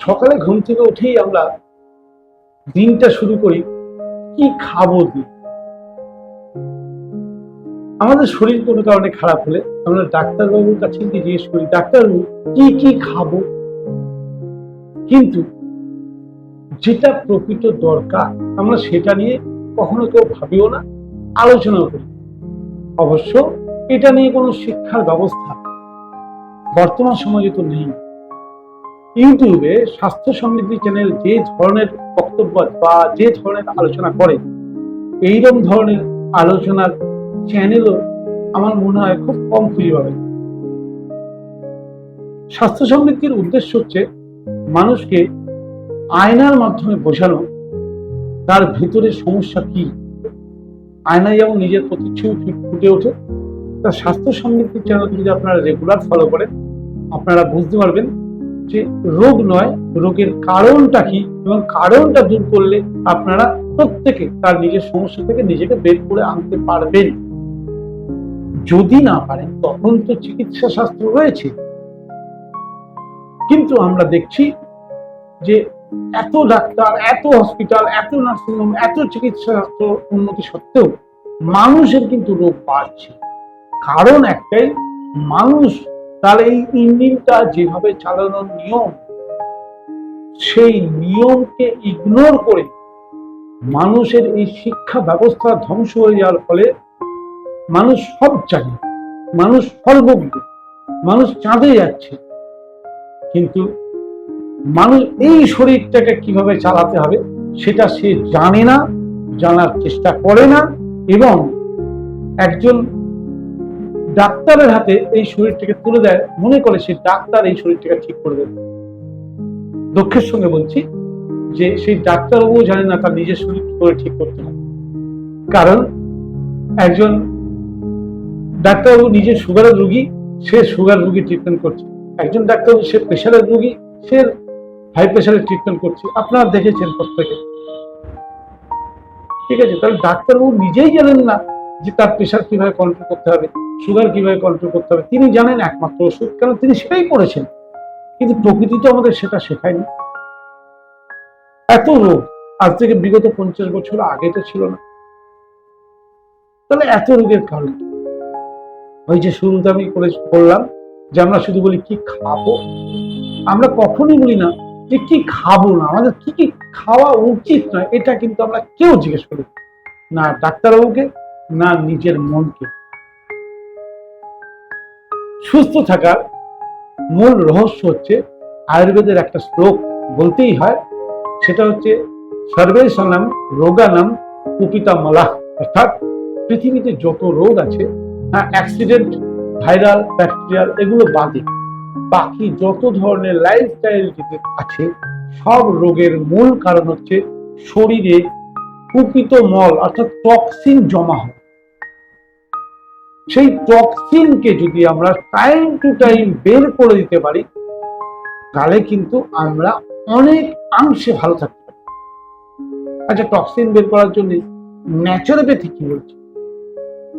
সকালে ঘুম থেকে উঠেই আমরা দিনটা শুরু করি, কি খাব দিন? আমাদের শরীর কোনো কারণে খারাপ হলে আমরা ডাক্তারবাবুর কাছে গিয়ে জিজ্ঞেস করি, ডাক্তারবাবু, কি কি খাব? কিন্তু যেটা প্রকৃত দরকার, আমরা সেটা নিয়ে কখনো কেউ ভাবিও না, আলোচনাও করি অবশ্য এটা নিয়ে কোনো শিক্ষার ব্যবস্থা বর্তমান সমাজে তো নেই। ইউটিউবে স্বাস্থ্য সমৃদ্ধি চ্যানেল যে ধরনের বক্তব্য বা যে ধরনের আলোচনা করে, এইরকম ধরনের আলোচনার চ্যানেলও আমার মনে হয় খুব কম খুঁজে পাবে স্বাস্থ্য সমৃদ্ধির উদ্দেশ্য হচ্ছে মানুষকে আয়নার মাধ্যমে বোঝানো, তার ভেতরের সমস্যা কি? আয়নায় যেমন নিজের প্রতিচ্ছবি ফুটে ওঠে তার স্বাস্থ্য সমৃদ্ধির চ্যানেল যদি আপনারা রেগুলার ফলো করেন, আপনারা বুঝতে পারবেন যে রোগ নয়, রোগের কারণটা কি এবং কারণটা দূর করলে আপনারা প্রত্যেকে তার নিজের সমস্যা থেকে নিজেকে বের করে আনতে পারবেন। যদি না পারেন, তখন তো চিকিৎসা শাস্ত্র রয়েছে। কিন্তু আমরা দেখছি যে এত ডাক্তার, এত হসপিটাল, এত নার্সিংহোম এত চিকিৎসা শাস্ত্র উন্নতি সত্ত্বেও মানুষের কিন্তু রোগ বাড়ছে। কারণ একটাই, মানুষ তার এই ইঞ্জিনটা যেভাবে চালানোর নিয়ম, সেই নিয়মকে ইগনোর করে মানুষের এই শিক্ষা ব্যবস্থা ধ্বংস হয়ে যাওয়ার ফলে মানুষ সব জানে মানুষ ফলভোগী মানুষ চাঁদে যাচ্ছে। কিন্তু মানুষ এই শরীরটাকে কীভাবে চালাতে হবে সেটা সে জানে না, জানার চেষ্টা করে না এবং একজন ডাক্তারের হাতে এই শরীরটাকে তুলে দেয়। মনে করে সে ডাক্তার এই শরীরটাকে ঠিক করে দেবে। দুঃখের সঙ্গে বলছি যে সেই ডাক্তারবাবুও জানে না তার নিজের শরীর করে ঠিক করতে হবে কারণ একজন ডাক্তারবাবু নিজে সুগারের রুগী, সে সুগার রুগী ট্রিটমেন্ট করছে। একজন ডাক্তারবাবু সে প্রেশারের রুগী, সে হাই প্রেশারের ট্রিটমেন্ট করছে। আপনারা দেখেছেন প্রত্যেকে। ঠিক আছে, তাহলে ডাক্তারবাবু নিজেই জানেন না যে তার প্রেশার কীভাবে কন্ট্রোল করতে হবে সুগার কীভাবে কন্ট্রোল করতে হবে, তিনি জানেন একমাত্র ওষুধ কারণ তিনি সেটাই করেছেন কিন্তু প্রকৃতি তো আমাদের সেটা শেখায়নি। এত রোগ, আজ থেকে বিগত পঞ্চাশ বছর আগে তো ছিল না। তাহলে এত রোগের কারণ ওই যে শুরুতে আমি করে বললাম যে আমরা শুধু বলি কি খাব? আমরা কখনই বলি না যে কি খাব না, আমাদের কি কি খাওয়া উচিত নয়, এটা কিন্তু আমরা কেউ জিজ্ঞেস করি। না। ডাক্তারবাবুকে না নিজের মনকে। সুস্থ থাকার মূল রহস্য হচ্ছে আয়ুর্বেদের একটা শ্লোক বলতেই হয়, সেটা হচ্ছে, সর্বেশনাম রোগানাম কুপিতা মলা অর্থাৎ পৃথিবীতে যত রোগ আছে হ্যাঁ অ্যাক্সিডেন্ট, ভাইরাল, ব্যাকটেরিয়াল, এগুলো বাদে বাকি যত ধরনের লাইফস্টাইল আছে, সব রোগের মূল কারণ হচ্ছে শরীরে কুপিত মল, অর্থাৎ টক্সিন জমা হয় সেই টক্সিনকে যদি আমরা টাইম টু টাইম বের করে দিতে পারি, তাহলে কিন্তু আমরা অনেক অংশে ভালো থাকতে পারি। আচ্ছা টক্সিন বের করার জন্য ন্যাচারোপ্যাথি কি বলছে?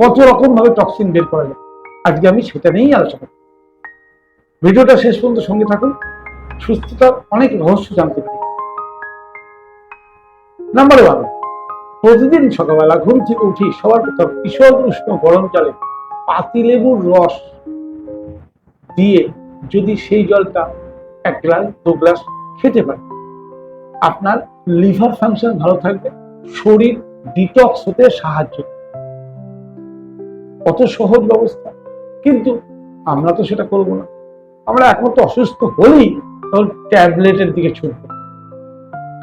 কত রকম ভাবে টক্সিন বের করা যায়? আজকে আমি সেটা নিয়েই আলোচনা করব। ভিডিওটা শেষ পর্যন্ত সঙ্গে থাকুন। সুস্থতার অনেক রহস্য জানতে পারি। নাম্বার ওয়ান প্রতিদিন সকালবেলা ঘুম থেকে উঠি সবার প্রথম কিশোর উষ্ণ গরম জলে পাতিলেবুর রস দিয়ে যদি সেই জলটা এক গ্লাস, দু গ্লাস খেতে পারে আপনার লিভার ফাংশন ভালো থাকবে, শরীর ডিটক্স হতে সাহায্য কত সহজ ব্যবস্থা, কিন্তু আমরা তো সেটা করব না। আমরা একমাত্র অসুস্থ হলেই তখন ট্যাবলেটের দিকে ছুটব।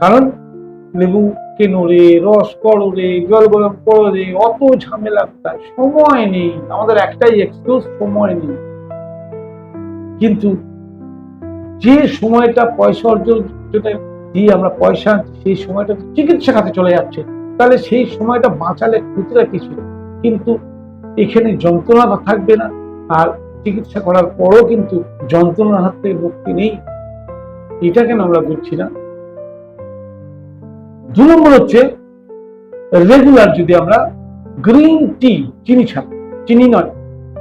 কারণ লেবু কেনো রে রস করো রে জল গরম করো রে অত ঝামেলা কোথায়? সময় নেই। আমাদের একটাই এক্সকিউজ সময় নেই। কিন্তু যে সময়টা পয়সা অর্জনে দিয়ে আমরা পয়সা, সেই সময়টা চিকিৎসা খাতে চলে যাচ্ছে। তাহলে সেই সময়টা বাঁচালে ক্ষতিটা কিছু কিন্তু এখানে যন্ত্রণা থাকবে না। আর চিকিৎসা করার পরও কিন্তু যন্ত্রণার হাত থেকে মুক্তি নেই। এটা কেন আমরা বুঝছি না? দু নম্বর হচ্ছে রেগুলার যদি আমরা গ্রিন টি চিনি ছাড়া, চিনি নয়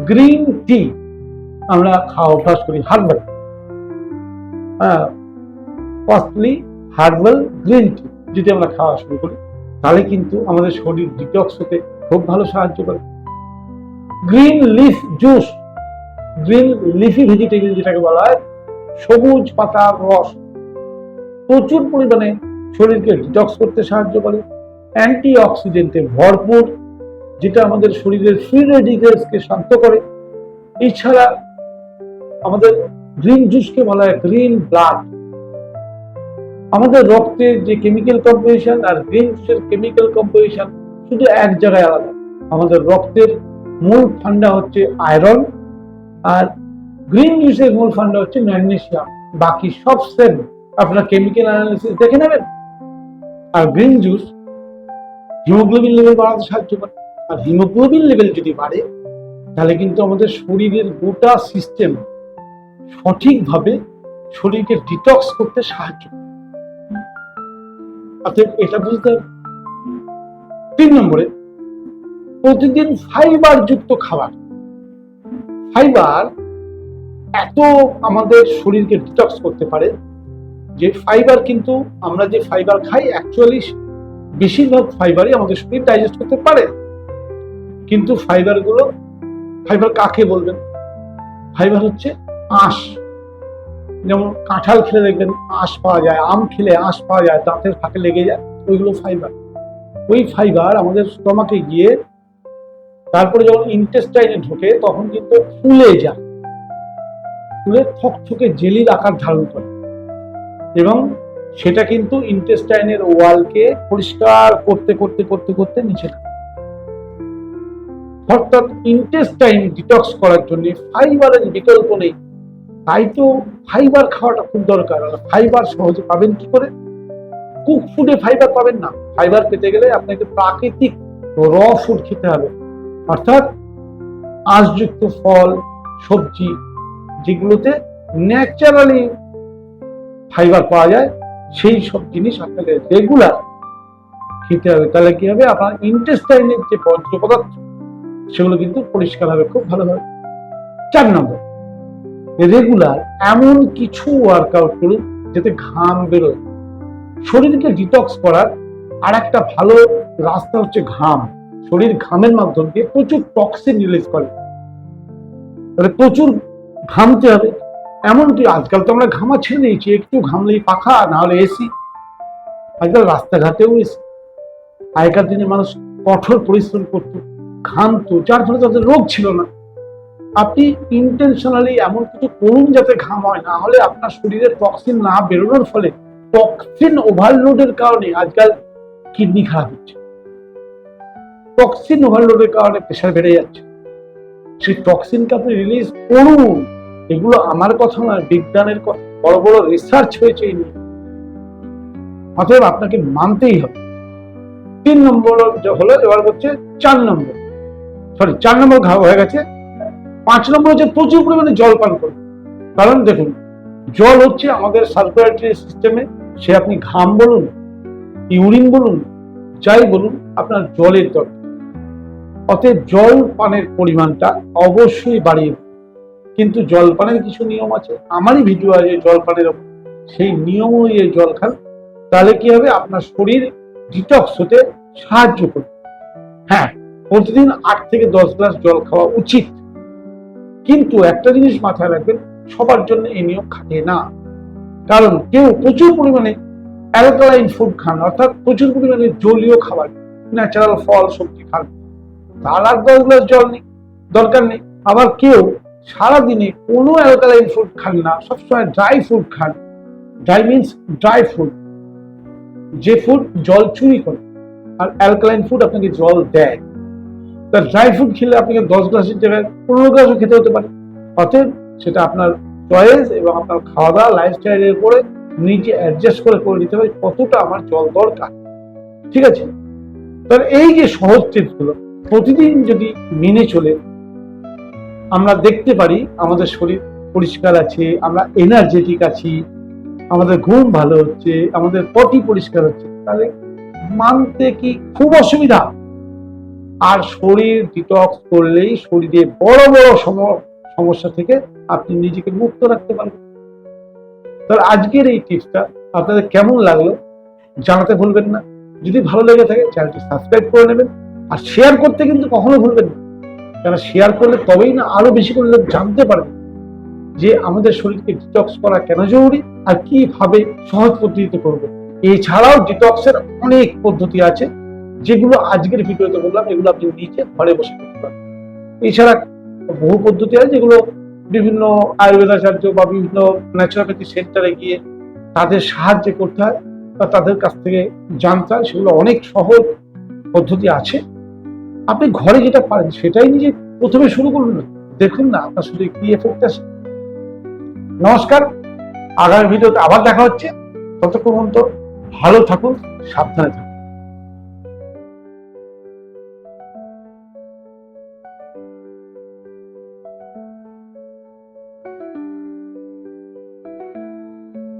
গ্রিন টি আমরা খাওয়া অভ্যাস করি হার্বাল হ্যাঁ কস্টলি হার্বাল গ্রিন টি যদি আমরা খাওয়া শুরু করি, তাহলে কিন্তু আমাদের শরীর ডিটক্স হতে খুব ভালো সাহায্য করে। Green leaf juice green leafy vegetable যেটাকে বলা হয়, সবুজ পাতার রস, প্রচুর পরিমাণে শরীরকে ডিটক্স করতে সাহায্য করে। অ্যান্টি অক্সিডেন্টে ভরপুর, যেটা আমাদের শরীরের ফ্রি রেডিকেলসকে শান্ত করে। এছাড়া আমাদের গ্রিন জুসকে বলা হয় গ্রিন ব্লাড আমাদের রক্তের যে কেমিক্যাল কম্পোজিশন আর গ্রিন জুসের কেমিক্যাল কম্পোজিশন শুধু এক জায়গায় আলাদা। আমাদের রক্তের মূল ফান্ডা হচ্ছে আয়রন আর গ্রিন জুসের মূল ফান্ডা হচ্ছে ম্যাগনেসিয়াম বাকি সব সেম আপনার কেমিক্যাল অ্যানালিসিস দেখে নেবেন? আর গ্রিন জুস হিমোগ্লোবিন লেভেল বাড়াতে সাহায্য করে। আর হিমোগ্লোবিন লেভেল যদি বাড়ে, তাহলে কিন্তু আমাদের শরীরের গোটা সিস্টেম সঠিকভাবে শরীরকে ডিটক্স করতে সাহায্য করে। এটা বুঝতে হবে। তিন নম্বরে, প্রতিদিন ফাইবার যুক্ত খাবার। ফাইবার এত আমাদের শরীরকে ডিটক্স করতে পারে যে ফাইবার কিন্তু আমরা যে ফাইবার খাই অ্যাকচুয়ালি বেশিরভাগ ফাইবারই আমাদের শরীর ডাইজেস্ট করতে পারে। কিন্তু ফাইবারগুলো ফাইবার কাকে বলবেন? ফাইবার হচ্ছে আঁশ। যেমন কাঁঠাল খেলে দেখবেন আঁশ পাওয়া যায়, আম খেলে আঁশ পাওয়া যায়, দাঁতের ফাঁকে লেগে যায়, ওইগুলো ফাইবার ওই ফাইবার আমাদের স্টমাকে গিয়ে তারপরে যখন ইন্টেস্টাইনে ঢোকে, তখন কিন্তু ফুলে যায়। ফুলে থকথকে জেলির আকার ধারণ করে। এবং সেটা কিন্তু ইন্টেস্টাইনের ওয়ালকে পরিষ্কার করতে করতে করতে করতে নিচে অর্থাৎ ইন্টেস্টাইন ডিটক্স করার জন্য ফাইবারের বিকল্প নেই। তাই তো ফাইবার খাওয়াটা খুব দরকার। ফাইবার সহজে পাবেন কি করে? কুক ফুডে ফাইবার পাবেন না। ফাইবার পেতে গেলে আপনাকে প্রাকৃতিক র ফুড খেতে হবে। অর্থাৎ আঁশযুক্ত ফল, সবজি, যেগুলোতে ন্যাচারালি ফাইবার পাওয়া যায়, সেই সব জিনিস আপনাকে রেগুলার খেতে হবে। তাহলে কি হবে? আপনার ইন্টেস্টাইনের যে বর্জ্য পদার্থ, সেগুলো কিন্তু পরিষ্কার হবে খুব ভালোভাবে। চার নম্বর রেগুলার এমন কিছু ওয়ার্কআউট করুন যাতে ঘাম বেরোয়। শরীরকে ডিটক্স করার আর একটা ভালো রাস্তা হচ্ছে ঘাম। শরীর ঘামের মাধ্যম দিয়ে প্রচুর টক্সিন রিলিজ করে। তাহলে প্রচুর ঘামতে হবে। এমনকি আজকাল তো আমরা ঘামা ছেড়ে দিয়েছি একটু ঘামলেই পাখা না হলে এসি আজকাল রাস্তাঘাটেও এসি আগেকার দিনে মানুষ কঠোর পরিশ্রম করত, ঘামতো, যার ফলে তাদের রোগ ছিল না। আপনি ইন্টেনশনালি এমন কিছু করুন যাতে ঘাম হয়, না হলে আপনার শরীরে টক্সিন না বেরোনোর ফলে টক্সিন ওভারলোডের কারণে আজকাল কিডনি খারাপ হচ্ছে। টক্সিন ওভারলোডের কারণে প্রেশার বেড়ে যাচ্ছে। সেই টক্সিনকে আপনি রিলিজ করুন। এগুলো আমার কথা নয়, বিজ্ঞানের বড় বড় রিসার্চ হয়েছে এই নিয়ে। অতএব আপনাকে মানতেই হবে। তিন নম্বর হলো, এবার হচ্ছে চার নম্বর। সরি চার নম্বর ঘা হয়ে গেছে। পাঁচ নম্বর হচ্ছে প্রচুর পরিমাণে জল পান করুন। কারণ দেখুন, জল হচ্ছে আমাদের সার্কুলেটরি সিস্টেমে সে আপনি ঘাম বলুন, ইউরিন বলুন, যাই বলুন, আপনার জলের দরকার। অতএব জল পানের পরিমাণটা অবশ্যই বাড়িয়ে। কিন্তু জলপানের কিছু নিয়ম আছে। আমারই ভিডিও আছে জলপানের। সেই নিয়ম অনুযায়ী জল খান তাহলে কি হবে? আপনার শরীর ডিটক্স হতে সাহায্য করবে। হ্যাঁ প্রতিদিন আট থেকে দশ গ্লাস জল খাওয়া উচিত। কিন্তু একটা জিনিস মাথায় রাখবেন, সবার জন্য এই নিয়ম খাটে না। কারণ কেউ প্রচুর পরিমাণে অ্যালকালাইন ফুড খান, অর্থাৎ প্রচুর পরিমাণে জলীয় খাবার ন্যাচারাল ফল, সবজি খান। তার আর দশ গ্লাস জল নেই, দরকার নেই। আবার কেউ সারাদিনে কোনো অ্যালকালাইন ফুড খান না, সবসময় ড্রাই ফুড খান। ড্রাই মিনস ড্রাই ফুড যে ফুড জল চুরি করে, আর অ্যালকালাইন ফুড আপনাকে জল দেয়। তা ড্রাই ফুড খেলে আপনাকে দশ গ্লাসের জায়গায় পনেরো গ্লাসও খেতে হতে পারে। অতএব সেটা আপনার চয়েস এবং আপনার খাওয়া দাওয়া লাইফস্টাইলের উপরে নিজে অ্যাডজাস্ট করে করে নিতে হবে কতটা আমার জল দরকার। ঠিক আছে? তাহলে এই যে সহজ টিপসগুলো প্রতিদিন যদি মেনে চলে আমরা দেখতে পারি আমাদের শরীর পরিষ্কার আছে, আমরা এনার্জেটিক আছি, আমাদের ঘুম ভালো হচ্ছে, আমাদের পটি পরিষ্কার হচ্ছে। তাহলে মানতে কি খুব অসুবিধা? আর শরীর ডিটক্স করলেই শরীরে বড় বড় সম- সমস্যা থেকে আপনি নিজেকে মুক্ত রাখতে পারবেন। তাহলে আজকের এই টিপসটা আপনাদের কেমন লাগল জানাতে ভুলবেন না। যদি ভালো লেগে থাকে, চ্যানেলটি সাবস্ক্রাইব করে নেবেন। আর শেয়ার করতে কিন্তু কখনো ভুলবেন না। কেন শেয়ার করলে তবেই না আরও বেশি করে লোক জানতে পারবে যে আমাদের শরীরকে ডিটক্স করা কেন জরুরি আর কীভাবে সহজ পদ্ধতিতে করব। এছাড়াও ডিটক্সের অনেক পদ্ধতি আছে, যেগুলো আজকের ভিডিওতে বললাম, এগুলো আপনি নিচে ঘরে বসে করতে পারেন। এছাড়া বহু পদ্ধতি আছে, যেগুলো বিভিন্ন আয়ুর্বেদাচার্য বা বিভিন্ন ন্যাচুরোপ্যাথি সেন্টারে গিয়ে তাদের সাহায্যে করতে হয় বা তাদের কাছ থেকে জানতে হয়, সেগুলো অনেক সহজ পদ্ধতি আছে। আপনি ঘরে যেটা পারেন, সেটাই নিজে প্রথমে শুরু করবেন দেখুন না, আপনার শুধু কি এফেক্ট আসে নমস্কার, আগামী ভিডিওতে আবার দেখা হচ্ছে। ততক্ষণ পর্যন্ত ভালো থাকুন, সাবধানে থাকুন।